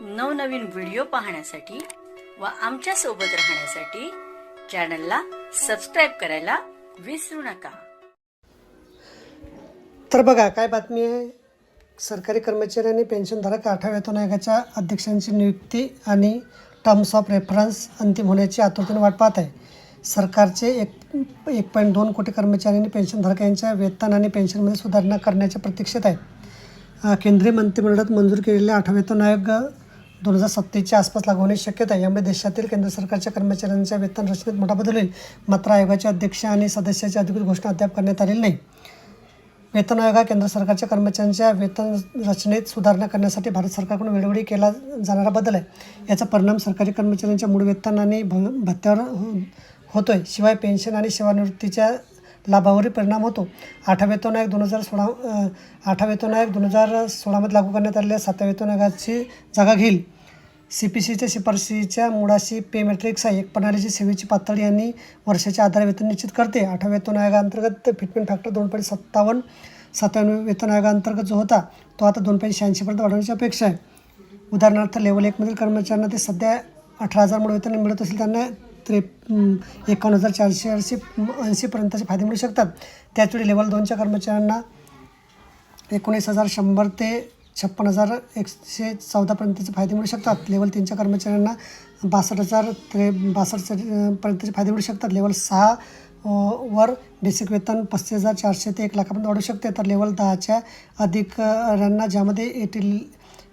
नवनवीन व्हिडिओ पाहण्यासाठी व आमच्यासोबत राहण्यासाठी चॅनलला सबस्क्राईब करायला विसरू नका. तर बघा काय बातमी आहे? सरकारी कर्मचारी आणि पेन्शनधारक आठव्या वेतन आयोगाच्या अध्यक्षांची नियुक्ती आणि टर्म्स ऑफ रेफरन्स अंतिम होण्याची आतुरतेने वाट पाहत आहे. सरकारचे एक एक पॉईंट दोन कोटी कर्मचारी आणि पेन्शनधारक यांच्या वेतन आणि पेन्शनमध्ये सुधारणा करण्याच्या प्रतीक्षेत आहेत केंद्रीय मंत्रिमंडळात मंजूर केलेले आठव्यातून वेतन आयोग दोन हजार सत्तेच्या आसपास लागू होण्याची शक्यता आहे. यामुळे देशातील केंद्र सरकारच्या कर्मचाऱ्यांच्या वेतन रचनेत मोठा बदल होईल. मात्र आयोगाचे अध्यक्ष आणि सदस्याची अधिकृत घोषणा अद्याप करण्यात आलेली नाही. वेतन आयोग हा केंद्र सरकारच्या कर्मचाऱ्यांच्या वेतन रचनेत सुधारणा करण्यासाठी भारत सरकारकडून वेळोवेळी केला जाणारा बदल आहे. याचा परिणाम सरकारी कर्मचाऱ्यांच्या मूळ वेतन आणि भ भत्त्यावर हो- आहे शिवाय पेन्शन आणि सेवानिवृत्तीच्या लाभावरही परिणाम होतो. आठवा वेतन आयोग दोन हजार सोळा अ, वेतन आयोग दोन हजार सोळामध्ये लागू करण्यात आलेल्या सातव्या वेतन आयोगाची जागा घेईल. सी पी सीच्या शिफारशीच्या मुळाशी पे मॅट्रिक आहे एक प्रणालीची सेवेची पातळी आणि वर्षाच्या आधारे वेतन निश्चित करते. आठव्या वेतन आयोगाअंतर्गत फिटमेंट फॅक्टर दोन पॉईंट सत्तावन्न सातव्या वेतन आयोगाअंतर्गत जो होता तो आता दोन पॉईंट शहाऐंशीपर्यंत वाढवण्याची अपेक्षा आहे. उदाहरणार्थ लेवल एकमधील कर्मचाऱ्यांना ते सध्या अठरा हजार वेतन मिळत असेल त्यांना त्रे एकावन्न हजार चारशे ऐंशी ऐंशीपर्यंतचे फायदे मिळू शकतात. त्याचवेळी लेवल दोनच्या कर्मचाऱ्यांना एकोणीस हजार शंभर ते छप्पन हजार एकशे चौदापर्यंतचे फायदे मिळू शकतात. लेवल तीनच्या कर्मचाऱ्यांना बासष्ट हजार त्रे बासष्ट पर्यंतचे फायदे मिळू शकतात. लेवल सहा वर बेसिक वेतन पस्तीस हजार चारशे ते एक लाखापर्यंत वाढू शकते. तर लेवल दहाच्या अधिकाऱ्यांना ज्यामध्ये eighty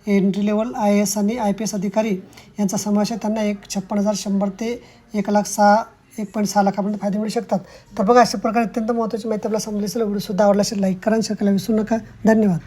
entry level I A S I P S अधिकारी यांचा समावेश आहे त्यांना एक छप्पन हजार शंभर ते एक लाख सहा एक पॉईंट सहा लाखापर्यंत फायदे मिळू शकतात. तर बघा अशा प्रकारे अत्यंत महत्त्वाची माहिती आपल्याला समजली असेल. व्हिडिओ सुद्धा आवडला असेल लाईक करा शेअर करायला विसरू नका. धन्यवाद.